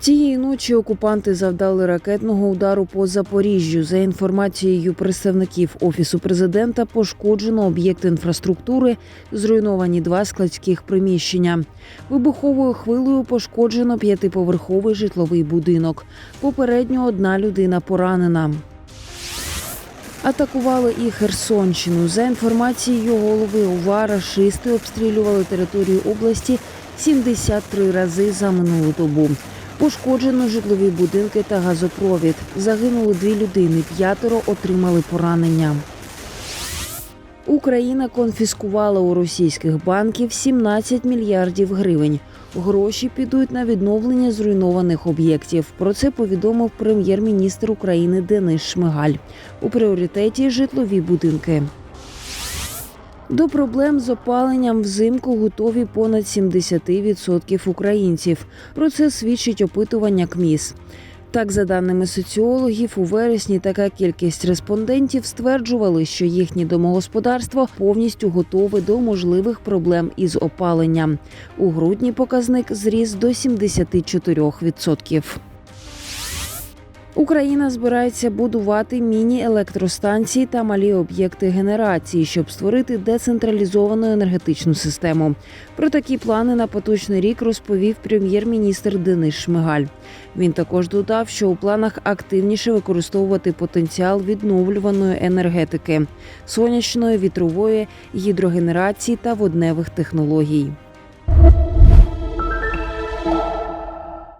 Цієї ночі окупанти завдали ракетного удару по Запоріжжю. За інформацією представників офісу президента, пошкоджено об'єкт інфраструктури, зруйновані два складських приміщення. Вибуховою хвилею пошкоджено п'ятиповерховий житловий будинок. Попередньо одна людина поранена. Атакували і Херсонщину. За інформацією голови ОВА, рашисти обстрілювали територію області 73 рази за минулу добу. Пошкоджено житлові будинки та газопровід. Загинули дві людини, п'ятеро отримали поранення. Україна конфіскувала у російських банків 17 мільярдів гривень. Гроші підуть на відновлення зруйнованих об'єктів. Про це повідомив прем'єр-міністр України Денис Шмигаль. У пріоритеті житлові будинки. До проблем з опаленням взимку готові понад 70% українців. Про це свідчить опитування КМІС. Так, за даними соціологів, у вересні така кількість респондентів стверджували, що їхнє домогосподарство повністю готове до можливих проблем із опаленням. У грудні показник зріс до 74%. Україна збирається будувати міні-електростанції та малі об'єкти генерації, щоб створити децентралізовану енергетичну систему. Про такі плани на поточний рік розповів прем'єр-міністр Денис Шмигаль. Він також додав, що у планах активніше використовувати потенціал відновлюваної енергетики, сонячної, вітрової, гідрогенерації та водневих технологій.